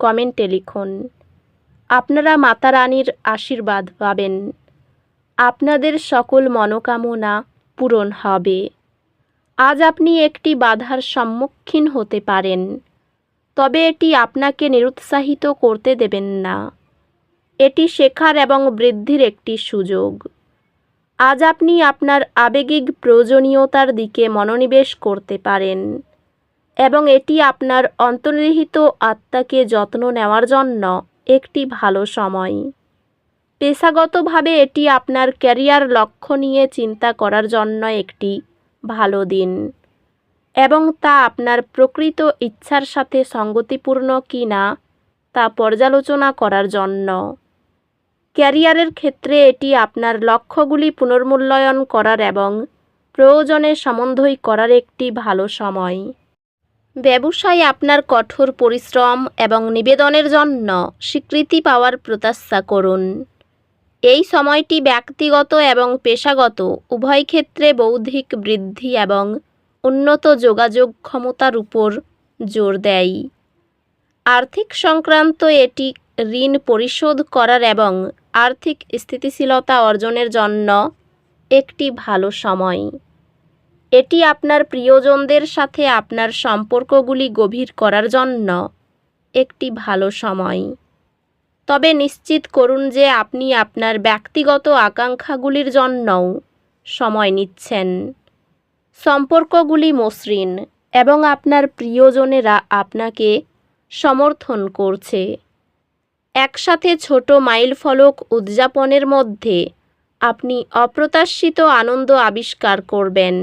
কমেন্টে লিখুন। আপনারা মাতা রানীর আশীর্বাদ পাবেন। আপনাদের সকল মনোকামনা পূরণ হবে। আজ আপনি একটি বাধার সম্মুখীন হতে পারেন, তবে এটি আপনাকে নিরুৎসাহিত করতে দেবেন না। এটি শেখার এবং বৃদ্ধির একটি সুযোগ। আজ আপনি আপনার আবেগিক প্রয়োজনীয়তার দিকে মনোনিবেশ করতে পারেন। এবং এটি আপনার অন্তর্নিহিত আত্মাকে যত্ন নেওয়ার জন্য একটি ভালো সময়। পেশাগতভাবে এটি আপনার ক্যারিয়ার লক্ষ্য নিয়ে চিন্তা করার জন্য একটি ভালো দিন এবং তা আপনার প্রকৃত ইচ্ছার সাথে সঙ্গতিপূর্ণ কি না তা পর্যালোচনা করার জন্য। ক্যারিয়ারের ক্ষেত্রে এটি আপনার লক্ষ্যগুলি পুনর্মূল্যায়ন করার এবং প্রয়োজনে সমন্বয় করার একটি ভালো সময়। ব্যবসায় আপনার কঠোর পরিশ্রম এবং নিবেদনের জন্য স্বীকৃতি পাওয়ার প্রত্যাশা করুন। এই সময়টি ব্যক্তিগত এবং পেশাগত, উভয় ক্ষেত্রে বৌদ্ধিক বৃদ্ধি এবং উন্নত যোগাযোগ ক্ষমতার উপর জোর দেয়। আর্থিক সংক্রান্ত এটি ঋণ পরিশোধ করার এবং আর্থিক স্থিতিশীলতা অর্জনের জন্য একটি ভালো সময়। এটি আপনার প্রিয়জনদের সাথে আপনার সম্পর্কগুলি গভীর করার জন্য একটি ভালো সময়। তবে নিশ্চিত করুন যে আপনি আপনার ব্যক্তিগত আকাঙ্ক্ষাগুলির জন্যও সময় নিচ্ছেন। সম্পর্কগুলি মসৃণ এবং আপনার প্রিয়জনেরা আপনাকে সমর্থন করছে। একসাথে ছোট মাইল ফলক উদযাপনের মধ্যে আপনি অপ্রত্যাশিত আনন্দ আবিষ্কার করবেন।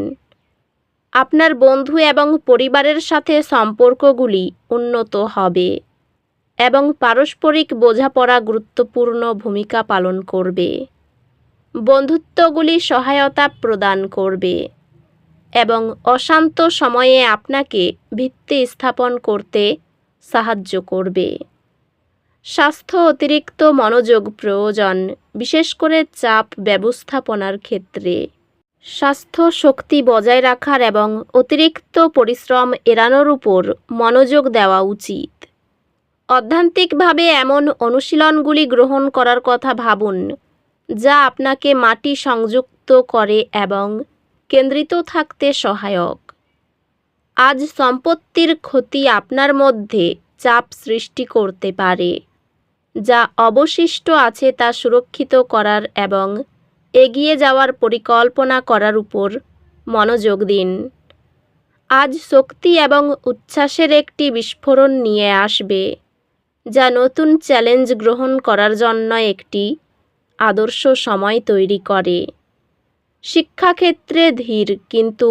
আপনার বন্ধু এবং পরিবারের সাথে সম্পর্কগুলি উন্নত হবে এবং পারস্পরিক বোঝাপড়া গুরুত্বপূর্ণ ভূমিকা পালন করবে। বন্ধুত্বগুলি সহায়তা প্রদান করবে এবং অশান্ত সময়ে আপনাকে ভিত্তি স্থাপন করতে সাহায্য করবে। স্বাস্থ্য অতিরিক্ত মনোযোগ প্রয়োজন, বিশেষ করে চাপ ব্যবস্থাপনার ক্ষেত্রে। স্বাস্থ্য শক্তি বজায় রাখার এবং অতিরিক্ত পরিশ্রম এড়ানোর উপর মনোযোগ দেওয়া উচিত। অধ্যান্তিকভাবে এমন অনুশীলনগুলি গ্রহণ করার কথা ভাবুন, যা আপনাকে মাটি সংযুক্ত করে এবং কেন্দ্রিত থাকতে সহায়ক। আজ সম্পত্তির ক্ষতি আপনার মধ্যে চাপ সৃষ্টি করতে পারে, যা অবশিষ্ট আছে তা সুরক্ষিত করার এবং এগিয়ে যাওয়ার পরিকল্পনা করার উপর মনোযোগ দিন। আজ শক্তি এবং উচ্ছ্বাসের একটি বিস্ফোরণ নিয়ে আসবে, যা নতুন চ্যালেঞ্জ গ্রহণ করার জন্য একটি আদর্শ সময় তৈরি করে। শিক্ষাক্ষেত্রে ধীর কিন্তু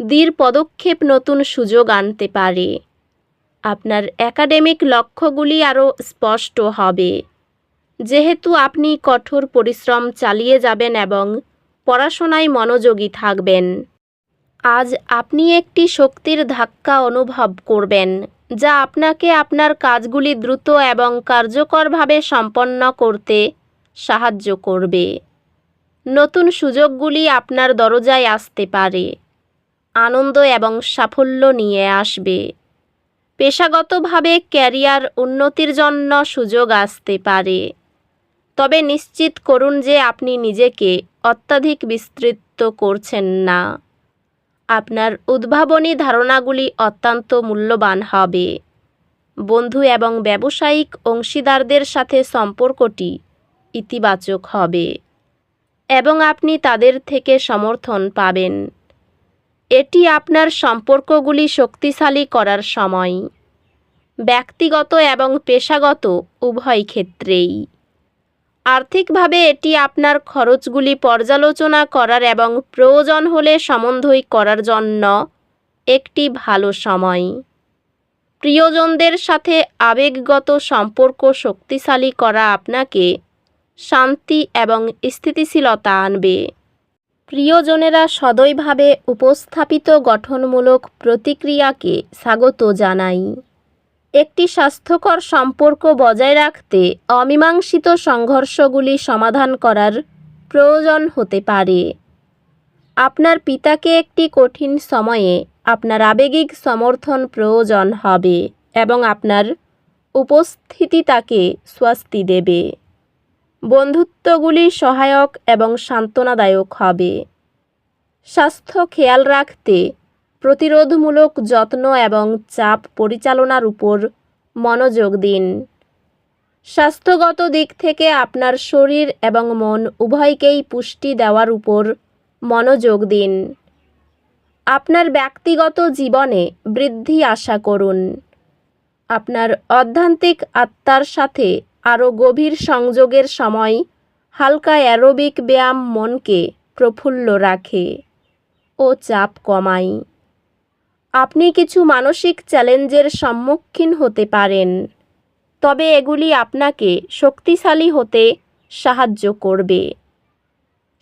দৃঢ় পদক্ষেপ নতুন সুযোগ আনতে পারে। আপনার একাডেমিক লক্ষ্যগুলি আরও স্পষ্ট হবে। যেহেতু আপনি কঠোর পরিশ্রম চালিয়ে যাবেন এবং পড়াশোনায় মনোযোগী থাকবেন। আজ আপনি একটি শক্তির ধাক্কা অনুভব করবেন, যা আপনাকে আপনার কাজগুলি দ্রুত এবং কার্যকরভাবে সম্পন্ন করতে সাহায্য করবে। নতুন সুযোগগুলি আপনার দরজায় আসতে পারে, আনন্দ এবং সাফল্য নিয়ে আসবে। পেশাগতভাবে ক্যারিয়ার উন্নতির জন্য সুযোগ আসতে পারে। তবে নিশ্চিত করুন যে আপনি নিজেকে অত্যাধিক বিস্তৃত করছেন না। আপনার উদ্ভাবনী ধারণাগুলি অত্যন্ত মূল্যবান হবে। বন্ধু এবং ব্যবসায়িক অংশীদারদের সাথে সম্পর্কটি ইতিবাচক হবে এবং আপনি তাদের থেকে সমর্থন পাবেন। এটি আপনার সম্পর্কগুলি শক্তিশালী করার সময়। ব্যক্তিগত এবং পেশাগত উভয় ক্ষেত্রেই। আর্থিকভাবে এটি আপনার খরচগুলি পর্যালোচনা করার এবং প্রয়োজন হলে সমন্বয় করার জন্য একটি ভালো সময়। প্রিয়জনদের সাথে আবেগগত সম্পর্ক শক্তিশালী করা আপনাকে শান্তি এবং স্থিতিশীলতা আনবে। প্রিয়জনেরা সদয়ভাবে উপস্থাপিত গঠনমূলক প্রতিক্রিয়াকে স্বাগত জানাই। একটি স্বাস্থ্যকর সম্পর্ক বজায় রাখতে অমীমাংসিত সংঘর্ষগুলি সমাধান করার প্রয়োজন হতে পারে। আপনার পিতাকে একটি কঠিন সময়ে আপনার আবেগিক সমর্থন প্রয়োজন হবে এবং আপনার উপস্থিতি তাকে স্বস্তি দেবে। বন্ধুত্বগুলি সহায়ক এবং সান্ত্বনাদায়ক হবে। স্বাস্থ্য খেয়াল রাখতে প্রতিরোধমূলক যত্ন এবং চাপ পরিচালনার উপর মনোযোগ দিন। স্বাস্থ্যগত দিক থেকে আপনার শরীর এবং মন উভয়কেই পুষ্টি দেওয়ার উপর মনোযোগ দিন। আপনার ব্যক্তিগত জীবনে বৃদ্ধি আশা করুন। আপনার অধ্যান্তিক আত্মার সাথে আরও গভীর সংযোগের সময় হালকা অ্যারোবিক ব্যায়াম মনকে প্রফুল্ল রাখে ও চাপ কমায়। আপনি কিছু মানসিক চ্যালেঞ্জের সম্মুখীন হতে পারেন। তবে এগুলি আপনাকে শক্তিশালী হতে সাহায্য করবে।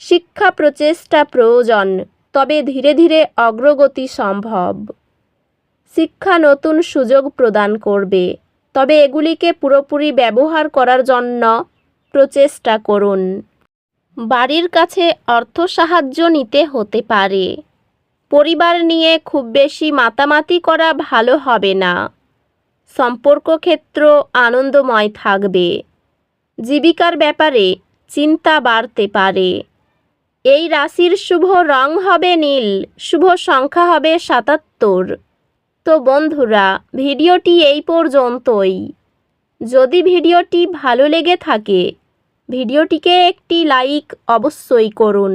শিক্ষা প্রচেষ্টা প্রয়োজন, তবে ধীরে ধীরে অগ্রগতি সম্ভব। শিক্ষা নতুন সুযোগ প্রদান করবে, তবে এগুলিকে পুরোপুরি ব্যবহার করার জন্য প্রচেষ্টা করুন। বাড়ির কাছে অর্থ সাহায্য নিতে হতে পারে। পরিবার নিয়ে খুব বেশি মাতামাতি করা ভালো হবে না। সম্পর্ক ক্ষেত্র আনন্দময় থাকবে। জীবিকার ব্যাপারে চিন্তা বাড়তে পারে। এই রাশির শুভ রং হবে নীল, শুভ সংখ্যা হবে সাতাত্তর। তো বন্ধুরা, ভিডিওটি এই পর্যন্তই। যদি ভিডিওটি ভালো লেগে থাকে, ভিডিওটিকে একটি লাইক অবশ্যই করুন।